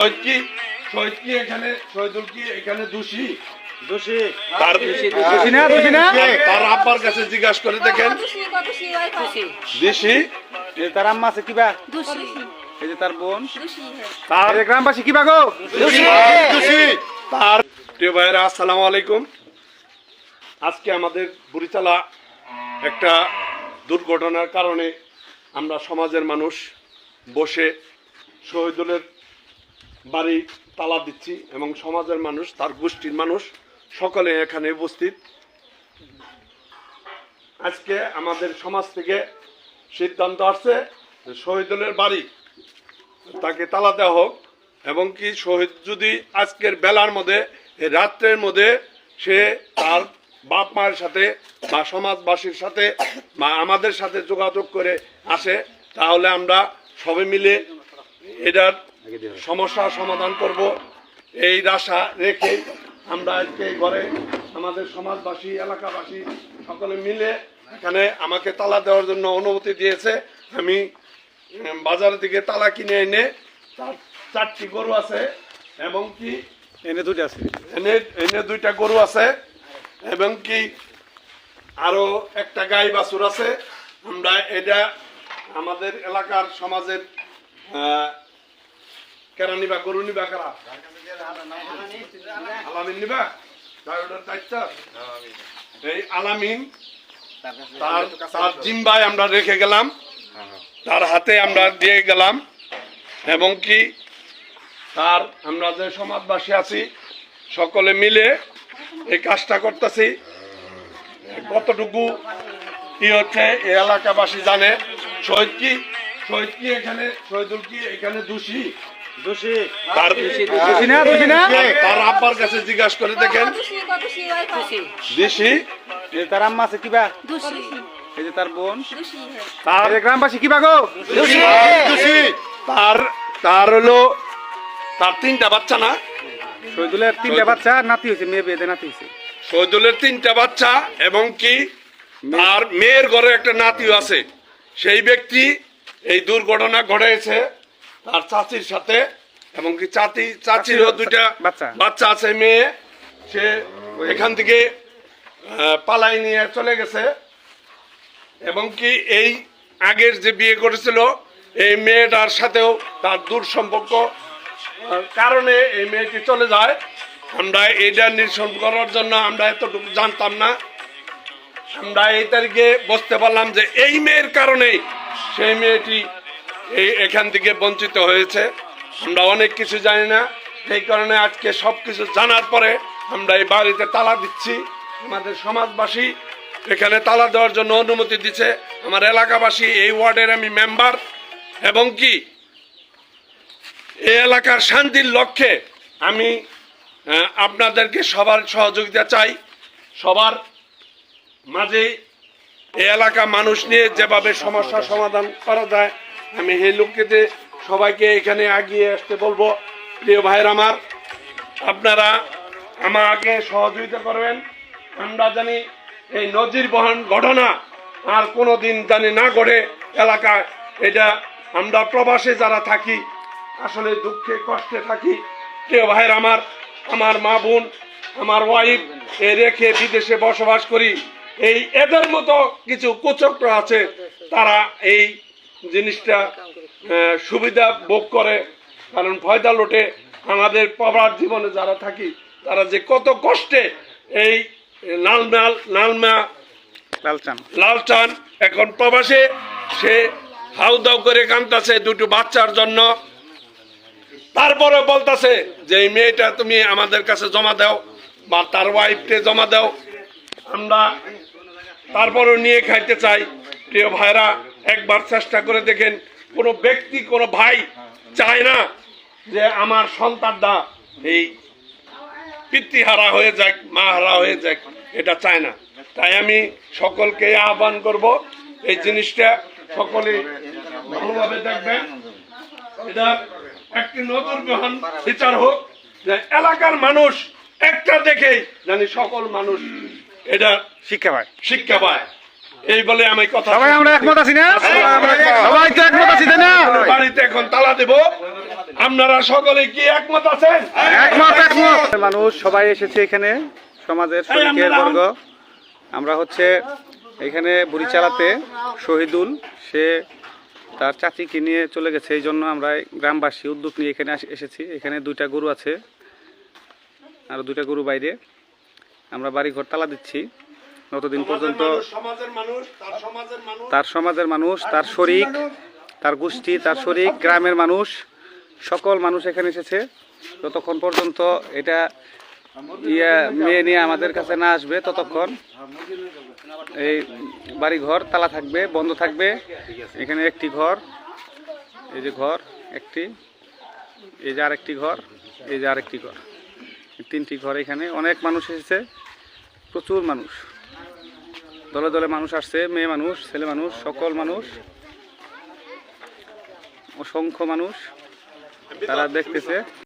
শহীদ কি শহীদ কি এখানে শহীদুল কি এখানে দোষী? দোষী। তার দোষী না? দোষী না? তার আব্বার কাছে জিজ্ঞাসা করে দেখেন। খুশি কত খুশি খুশি দিশি এই যে তার আম্মা আছে কিবা এই যে তার বোন। তার গ্রামবাসী কিবা গো? তার প্রিয় ভাইয়েরা আসসালামু আলাইকুম। আজকে আমাদের বুড়িচালা একটা দুর্ঘটনার কারণে আমরা সমাজের মানুষ বসে শহীদুলের বাড়ি তালা দিচ্ছি এবং সমাজের মানুষ, তার গোষ্ঠীর মানুষ, সকলে এখানে উপস্থিত। আজকে আমাদের সমাজ থেকে সিদ্ধান্ত আসছে, শহীদুলের বাড়ি, তাকে তালা দেওয়া হোক এবং কি শহীদ যদি আজকের বেলার মধ্যে, রাত্রের মধ্যে সে তার বাপ মায়ের সাথে বা সমাজবাসীর সাথে বা আমাদের সাথে যোগাযোগ করে আসে, তাহলে আমরা সবাই মিলে এটার সমস্যার সমাধান করব। এই আশা রেখে আমরা আজকে ঘরে আমাদের সমাজবাসী এলাকাবাসী সকলে মিলে এখানে আমাকে তালা দেওয়ার জন্য অনুমতি দিয়েছে। আমি বাজার থেকে তালা কিনে এনে তার চারটি গরু আছে এবং কি এনে দুটো আছে। এনে এনে দুইটা গরু আছে এবং কি আরও একটা গাই বাছুর আছে। আমরা এটা আমাদের এলাকার সমাজের কেরা নিবা, গরু নিবা কারা? আলামিন নিবা? এই আলামিন, তার তার জিম্বায় আমরা রেখে গেলাম। তার হাতে আমরা দিয়ে গেলাম। এবং কি, তার আমরা যে সমাজবাসী আছি, সকলে মিলে এই কাজটা করতেছি। কতটুকু কি হচ্ছে, এই এলাকাবাসী জানে। শহীদ কি? শহীদ কি এখানে? শহীদুল কি এখানে দোষী? তার দোষী না দোষী। না? তার আব্বার কাছে জিজ্ঞাসা করে দেখেন। কত খুশি কত খুশি খুশি দিশি তার আম্মা আছে কিবা এই যে তার বোন। তার গ্রামবাসী কিবা গো? তার তার হলো তার তিনটা বাচ্চা না? শহীদুলের তিনটা বাচ্চা আর নাতি হয়েছে মেয়ে বিয়েতে নাতি হয়েছে। শহীদুলের তিনটা বাচ্চা এবং কি? তার মেয়ের ঘরে একটা নাতিও আছে। সেই ব্যক্তি এই দুর্ঘটনা ঘটেছে তার চাচির সাথে এবং কি চাচি চাচিরও দুইটা বাচ্চা। বাচ্চা আছে মেয়ে। সে এখান থেকে পালাই নিয়ে চলে গেছে। এবং কি এই আগের যে বিয়ে করেছিল এই মেয়েটার সাথেও তার দূর সম্পর্ক। কারণে এই মেয়েটি চলে যায়। আমরা এইটা নিরসন করার জন্য আমরা এতটুকু জানতাম না। আমরা এই তারিখে বুঝতে পারলাম যে এই মেয়ের কারণেই সেই মেয়েটি এই এখান থেকে বঞ্চিত হয়েছে। আমরা অনেক কিছু জানি না। এই কারণে আজকে সব কিছু জানার পরে আমরা এই বাড়িতে তালা দিচ্ছি। আমাদের সমাজবাসী এখানে তালা দেওয়ার জন্য অনুমতি দিচ্ছে। আমার এলাকাবাসী, এই ওয়ার্ডের আমি মেম্বার। এবং কি? এই এলাকার শান্তির লক্ষ্যে আমি আপনাদেরকে সবার সহযোগিতা চাই। সবার মাঝে এই এলাকা মানুষ নিয়ে যেভাবে সমস্যার সমাধান করা যায় আমি এই লক্ষ্যেতে সবাইকে এখানে আগিয়ে আসতে বলব, প্রিয় ভাইয়ের আমার, আপনারা আমাকে সহযোগিতা করবেন। আমরা জানি এই নজির বহন ঘটনা আর কোনো দিন জানি না ঘটে এলাকায়। এটা আমরা প্রবাসে যারা থাকি, আসলে দুঃখে কষ্টে থাকি। প্রিয় ভাইয়ের আমার আমার মা বোন, আমার ওয়াইফ এ রেখে বিদেশে বসবাস করি। এই এদের মতো কিছু কুচক্র আছে, তারা এই জিনিসটা সুবিধা ভোগ করে। কারণ ফয়দা লোটে আমাদের পবার জীবনে যারা থাকি তারা যে কত কষ্টে এই লালমাল লালমা লালচান। লালচান এখন প্রবাসে সে হাউ দাউ করে কাঁদতেছে দুটো বাচ্চার জন্য। তারপরে বলতাছে যে এই মেয়েটা তুমি আমাদের কাছে জমা দাও বা তার ওয়াইফকে জমা দাও। আমরা তারপরেও নিয়ে খাইতে চাই। প্রিয় ভাইরা একবার চেষ্টা করে দেখেন কোনো ব্যক্তি কোনো ভাই চায় না যে আমার সন্তানটা এই পিতৃহারা হয়ে যাক মা হারা হয়ে যাক এটা চায় না। তাই আমি সকলকে আহ্বান করব এই জিনিসটা সকলে ভালোভাবে দেখবেন। এটা একটি নতুন গ্রহণ বিচার হোক যে এলাকার মানুষ একটা দেখেই জানি সকল মানুষ এটা শিক্ষা পায়। শিক্ষা পায়। এই বলে আমি কথা সবাই আমরা একমত আছি না? সবাই তো একমত আছি না? বাড়িতে এখন তালা দেব। আপনারা সকলে কি একমত আছেন? একমত একমত। মানুষ সবাই এসেছে এখানে সমাজের শরিকের বর্গ। আমরা হচ্ছে এখানে বুড়ি চালাতে শহীদুল। সে তার চাচিকে নিয়ে চলে গেছে এই জন্য আমরা গ্রামবাসী উদ্যোগ নিয়ে এখানে এসেছি। এখানে দুইটা গরু আছে আর দুইটা গরু বাইরে। আমরা বাড়ি ঘর তালা দিচ্ছি। যতদিন পর্যন্ত তার সমাজের মানুষ। তার শরিক তার গোষ্ঠী তার শরিক গ্রামের মানুষ সকল মানুষ এখানে এসেছে। যতক্ষণ পর্যন্ত এটা ইয়া মেয়ে নিয়ে আমাদের কাছে না আসবে ততক্ষণ এই বাড়ি ঘর তালা থাকবে বন্ধ থাকবে। এখানে একটি ঘর এই যে ঘর একটি এই যে আরেকটি ঘর এই যে আরেকটি ঘর। তিনটি ঘর এখানে। অনেক মানুষ এসেছে প্রচুর মানুষ। দলে দলে মানুষ আসছে মেয়ে মানুষ ছেলে মানুষ সকল মানুষ অসংখ্য মানুষ তারা দেখতেছে।